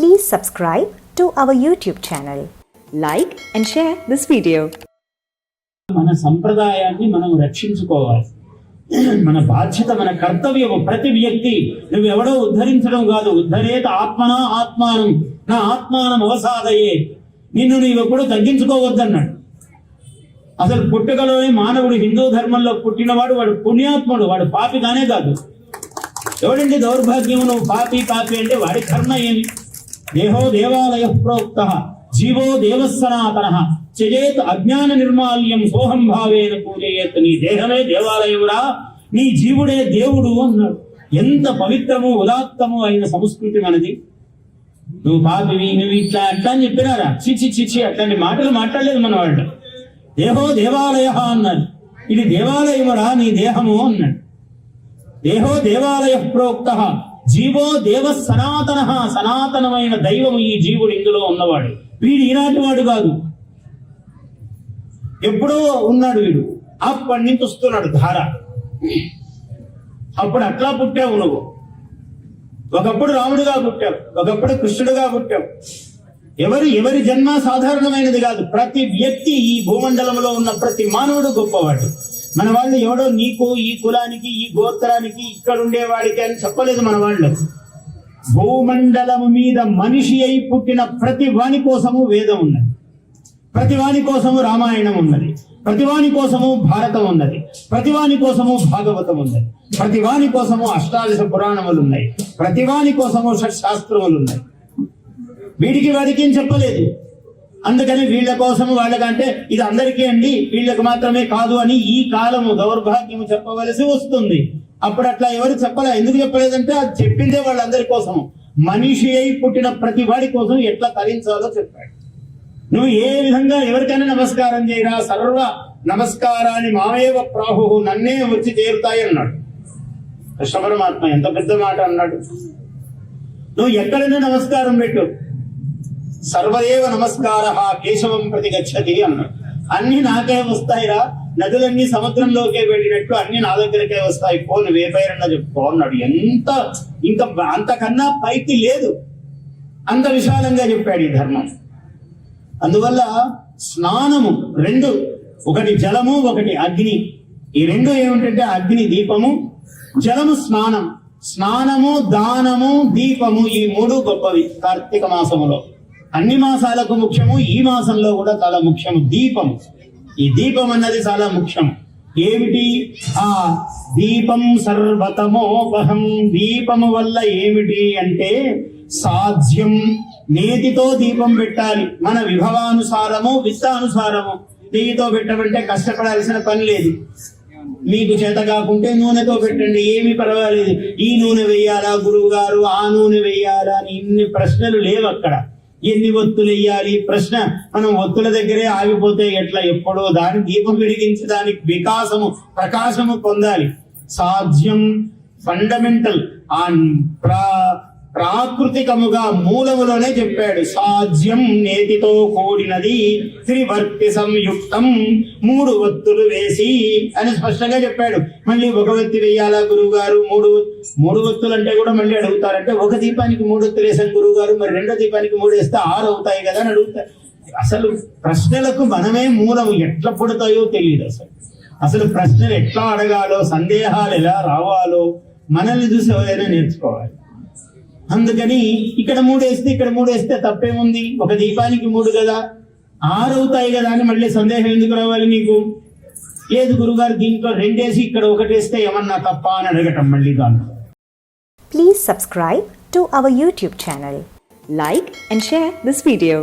Please subscribe to our YouTube channel. Like and share this video. మన సంప్రదాయాన్ని మనం రక్షించుకోవాలి. మన బాధ్యత మన కర్తవ్యం ప్రతి వ్యక్తి నువ్వు ఎవడో ఉద్ధరించడం కాదు. ఉద్ధరేత ఆత్మన ఆత్మానం. నా ఆత్మానం అవసాదయే నిన్ను నీవు ఎప్పుడు తగ్గించుకోవద్దన్నాడు. అసలు పుట్టుకలోనే మానవుడు హిందూ ధర్మంలో పుట్టినవాడు వాడు పుణ్యాత్ముడు వాడు పాపి కానే కాదు. ఎవడండి దౌర్భాగ్యము? నువ్వు పాపి పాపి అంటే వాడి కర్మ ఏమి? దేహో దేవాలయ ప్రోక్త జీవో దేవసనాతన చజేత్ అజ్ఞాన నిర్మాల్యం సోహం భావేన పూజయేత్ నీ దేహమే దేవాలయమురా నీ జీవుడే దేవుడు అన్నాడు. ఎంత పవిత్రము ఉదాత్తము అయిన సంస్కృతి మనది. నువ్వు పాపివి నువ్వు ఇట్లా అట్లా అని చెప్పినారా? చిచి చిచి అట్లాంటి మాటలు మాట్లాడలేదు మన వాళ్ళు. దేహో దేవాలయ అన్నాడు. ఇది దేవాలయమురా నీ దేహము అన్నాడు. దేహో దేవాలయ ప్రోక్త జీవో దేవ సనాతన సనాతనమైన దైవము ఈ జీవుడు ఇందులో ఉన్నవాడు. వీడు ఈనాటి వాడు కాదు. ఎప్పుడో ఉన్నాడు వీడు. అప్పటి నుంచి వస్తున్నాడు ధార. అప్పుడు అట్లా పుట్టావు నువ్వు. ఒకప్పుడు రాముడుగా పుట్టావు. ఒకప్పుడు కృష్ణుడుగా పుట్టావు. ఎవరి ఎవరి జన్మ సాధారణమైనది కాదు. ప్రతి వ్యక్తి ఈ భూమండలంలో ఉన్న ప్రతి మానవుడు గొప్పవాడు. మన వాళ్ళు ఎవడో నీకు ఈ కులానికి ఈ గోత్రానికి ఇక్కడ ఉండేవాడికి అని చెప్పలేదు మన వాళ్ళు భూమండలము మీద మనిషి అయి పుట్టిన ప్రతి వాణి కోసము వేదం ఉన్నది. ప్రతి వాణి కోసము రామాయణం ఉన్నది. ప్రతి వాణి కోసము భారతం ఉన్నది. ప్రతి వాణి కోసము భాగవతం ఉన్నది. ప్రతి వాణి కోసము అష్టాదశ పురాణములు ఉన్నాయి. ప్రతి వాణి కోసము షట్శాస్త్రములు ఉన్నాయి. వీడికి వాడికి ఏం చెప్పలేదు. అందుకని వీళ్ళ కోసం వాళ్ళకంటే ఇది అందరికీ అండి వీళ్ళకి మాత్రమే కాదు అని ఈ కాలము దౌర్భాగ్యము చెప్పవలసి వస్తుంది. అప్పుడు అట్లా ఎవరు చెప్పలే ఎందుకు చెప్పలేదంటే అది చెప్పిందే వాళ్ళందరి కోసం మనిషి అయి పుట్టిన ప్రతి వాడి కోసం ఎట్లా తరించాలో చెప్పాడు. నువ్వు ఏ విధంగా ఎవరికైనా నమస్కారం చేయరా? సర్వ నమస్కారాన్ని మామేవ ప్రాహు నన్నే వచ్చి చేరుతాయి అన్నాడు. కృష్ణ పరమాత్మ ఎంత పెద్ద మాట అన్నాడు. నువ్వు ఎక్కడైనా నమస్కారం పెట్టు. సర్వదేవ నమస్కార కేశవం ప్రతి గచ్చతి అన్నాడు. అన్ని నాకే వస్తాయిరా నదులన్నీ సముద్రంలోకే వెళ్ళినట్టు అన్ని నా దగ్గరకే వస్తాయి పో నువ్వు ఏ పేరన్నా చెప్పుకో అన్నాడు. ఎంత ఇంకా అంతకన్నా పైకి లేదు. అంత విశాలంగా చెప్పాడు ఈ ధర్మం. అందువల్ల స్నానము రెండు ఒకటి జలము ఒకటి అగ్ని. ఈ రెండు ఏమిటంటే అగ్ని దీపము జలము స్నానం. స్నానము దానము దీపము ఈ మూడు గొప్పవి కార్తీక మాసములో. అన్ని మాసాలకు ముఖ్యము ఈ మాసంలో కూడా చాలా ముఖ్యము దీపము. ఈ దీపం అన్నది చాలా ముఖ్యం ఏమిటి? ఆ దీపం సర్వతమోపహం. దీపము వల్ల ఏమిటి అంటే సాధ్యం. నేతితో దీపం పెట్టాలి. మన విభవానుసారము విత్తానుసారము నెయ్యితో పెట్టమంటే కష్టపడాల్సిన పని లేదు. మీకు చేత కాకుంటే నూనెతో పెట్టండి ఏమి పర్వాలేదు. ఈ నూనె వేయాలా గురువు గారు ఆ నూనె వేయాలా అని ఇన్ని ప్రశ్నలు లేవు అక్కడ. ఎన్ని ఒత్తులు వేయాలి? ప్రశ్న. మనం ఒత్తుల దగ్గరే ఆగిపోతే ఎట్లా? ఎప్పుడో దాని దీపం వెలిగించి దానికి వికాసము ప్రకాశము పొందాలి. సాధ్యం ఫండమెంటల్ ఆ ప్రా ప్రాకృతికముగా మూలములోనే చెప్పాడు. సాధ్యం నేతితో కూడినది త్రివర్తి సంయుక్తం. మూడు వత్తులు వేసి అని స్పష్టంగా చెప్పాడు. మళ్ళీ ఒక వత్తి వేయాలా గురువు గారు మూడు మూడు వత్తులు అంటే కూడా మళ్ళీ అడుగుతారంటే ఒక దీపానికి మూడు వత్తులు వేసాం గురువు గారు మరి రెండో దీపానికి మూడు వేస్తే ఆరు అవుతాయి కదా అని అడుగుతారు అసలు ప్రశ్నలకు మనమే మూలం ఎట్లా పుడతాయో తెలియదు అసలు. అసలు ప్రశ్నలు ఎట్లా అడగాలో సందేహాలు ఎలా రావాలో మనల్ని చూసి ఎవరైనా నేర్చుకోవాలి. అందుకని ఇక్కడ మూడు వేస్తే ఇక్కడ మూడు వేస్తే తప్పేముంది? ఒక దీపానికి మూడు కదా. ఆరు అవుతాయి కదా అని మళ్ళీ సందేహం ఎందుకు రావాలి నీకు? లేదు గురుగారు దీంట్లో రెండేసి ఇక్కడ ఒకటి వేస్తే ఏమన్నా తప్ప అని అడగటం మళ్ళీ దాంట్లో please subscribe to our YouTube channel like and share this video